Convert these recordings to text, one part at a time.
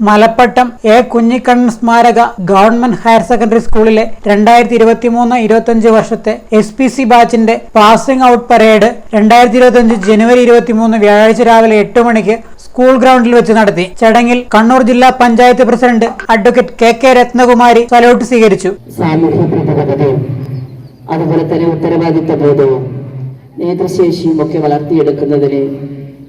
Malappattam A Kunhikannan സ്മാരക government higher secondary സ്കൂളിലെ രണ്ടായിരത്തി ഇരുപത്തിമൂന്ന് ഇരുപത്തിയഞ്ച് വർഷത്തെ എസ് പി സി ബാച്ചിന്റെ പാസിംഗ് ഔട്ട് പരേഡ് രണ്ടായിരത്തി ഇരുപത്തിയഞ്ച് ജനുവരി ഇരുപത്തിമൂന്ന് വ്യാഴാഴ്ച രാവിലെ എട്ട് മണിക്ക് സ്കൂൾ ഗ്രൗണ്ടിൽ വെച്ച് നടത്തി. ചടങ്ങിൽ കണ്ണൂർ ജില്ലാ panchayat president advocate K K Ratnakumari salute സ്വീകരിച്ചു. അതുപോലെ തന്നെ ഉത്തരവാദിത്ത ബോധവും നേതൃശേഷിയും ഒക്കെ വളർത്തിയെടുക്കുന്നതിന്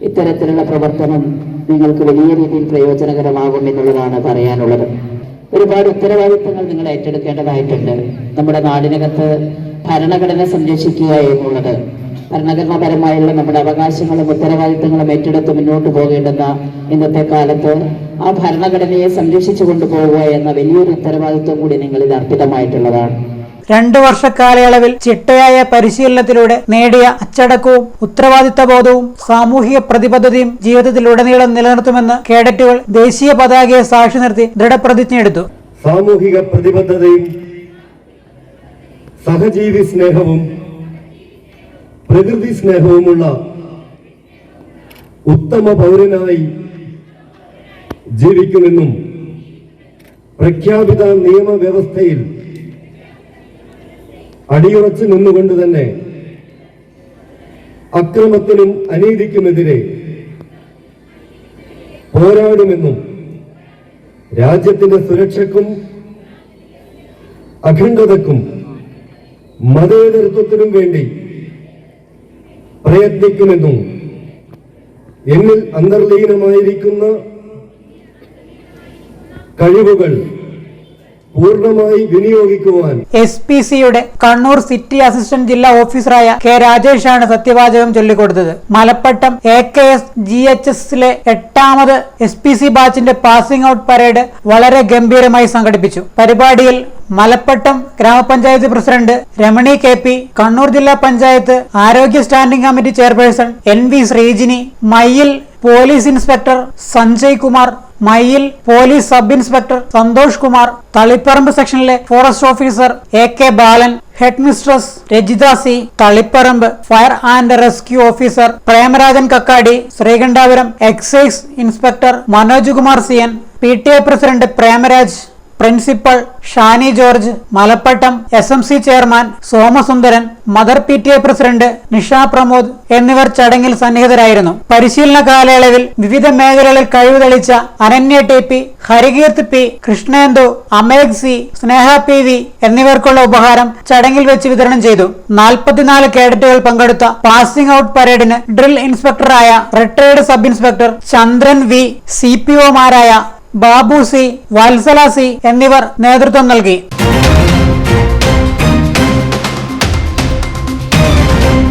ഇത്തരത്തിലുള്ള പ്രവർത്തനം നിങ്ങൾക്ക് വലിയ രീതിയിൽ പ്രയോജനകരമാകും എന്നുള്ളതാണ് പറയാനുള്ളത്. ഒരുപാട് ഉത്തരവാദിത്തങ്ങൾ നിങ്ങൾ ഏറ്റെടുക്കേണ്ടതായിട്ടുണ്ട്. നമ്മുടെ നാടിനകത്ത് ഭരണഘടന സംരക്ഷിക്കുക എന്നുള്ളത് ഭരണഘടനാപരമായുള്ള നമ്മുടെ അവകാശങ്ങളും ഉത്തരവാദിത്തങ്ങളും ഏറ്റെടുത്ത് മുന്നോട്ട് പോകേണ്ടുന്ന ഇന്നത്തെ കാലത്ത് ആ ഭരണഘടനയെ സംരക്ഷിച്ചു കൊണ്ടുപോവുക എന്ന വലിയൊരു ഉത്തരവാദിത്വം കൂടി നിങ്ങളിൽ അർപ്പിതമായിട്ടുള്ളതാണ്. രണ്ടു വർഷക്കാലയളവിൽ ചിട്ടയായ പരിശീലനത്തിലൂടെ നേടിയ അച്ചടക്കവും ഉത്തരവാദിത്ത ബോധവും സാമൂഹിക പ്രതിബദ്ധതയും ജീവിതത്തിലുടനീളം നിലനിർത്തുമെന്ന് കേഡറ്റുകൾ ദേശീയ പതാകയെ സാക്ഷി നിർത്തി ദൃഢപ്രതിജ്ഞയെടുത്തു സാമൂഹിക പ്രതിബദ്ധതയും സഹജീവി സ്നേഹവും പ്രകൃതി സ്നേഹവുമുള്ള ഉത്തമ പൗരനായി ജീവിക്കുമെന്നും പ്രഖ്യാപിത നിയമവ്യവസ്ഥയിൽ അടിയുറച്ചു നിന്നുകൊണ്ട് തന്നെ അക്രമത്തിനും അനീതിക്കുമെതിരെ പോരാടുമെന്നും രാജ്യത്തിന്റെ സുരക്ഷക്കും അഖണ്ഡതക്കും മതേതരത്വത്തിനും വേണ്ടി പ്രയത്നിക്കുമെന്നും എന്നിൽ അന്തർലീനമായിരിക്കുന്ന കഴിവുകൾ പൂർണമായി വിനിയോഗിക്കുവാൻ. എസ് പി സിയുടെ കണ്ണൂർ സിറ്റി അസിസ്റ്റന്റ് ജില്ലാ ഓഫീസറായ കെ രാജേഷാണ് സത്യവാചകം ചൊല്ലിക്കൊടുത്തത്. Malappattam A K S G H എസിലെ എട്ടാമത് എസ് പി സി ബാച്ചിന്റെ പാസിംഗ് ഔട്ട് പരേഡ് വളരെ ഗംഭീരമായി സംഘടിപ്പിച്ചു. പരിപാടിയിൽ മലപ്പട്ടം ഗ്രാമപഞ്ചായത്ത് president Ramani K P Kannur ജില്ലാ പഞ്ചായത്ത് ആരോഗ്യ standing committee chairperson N V Sreejini Mayyil police inspector Sanjay Kumar Mayyil police sub inspector Santhosh Kumar Taliparamba സെക്ഷനിലെ forest officer A K Balan headmistress Rajitha C Taliparamba fire and rescue officer Premarajan Kakkadi Sreekandapuram excise inspector Manoj Kumar C N P T A president Premaraj principal Shani George Malappattam S M C chairman Somasundaran mother P T A president Nisha Pramod എന്നിവർ ചടങ്ങിൽ സന്നിഹിതരായിരുന്നു. പരിശീലന കാലയളവിൽ വിവിധ മേഖലകളിൽ കഴിവ് തെളിച്ച Ananya T P Harikeerth P Krishnendu Amegh C Sneha P V എന്നിവർക്കുള്ള ഉപഹാരം ചടങ്ങിൽ വെച്ച് വിതരണം ചെയ്തു. നാൽപ്പത്തിനാല് കേഡറ്റുകൾ പങ്കെടുത്ത പാസിംഗ് ഔട്ട് പരേഡിന് drill ഇൻസ്പെക്ടറായ retired sub inspector Chandran V C P ഒമാരായ Babu C Vatsala C എന്നിവർ നേതൃത്വം നൽകി.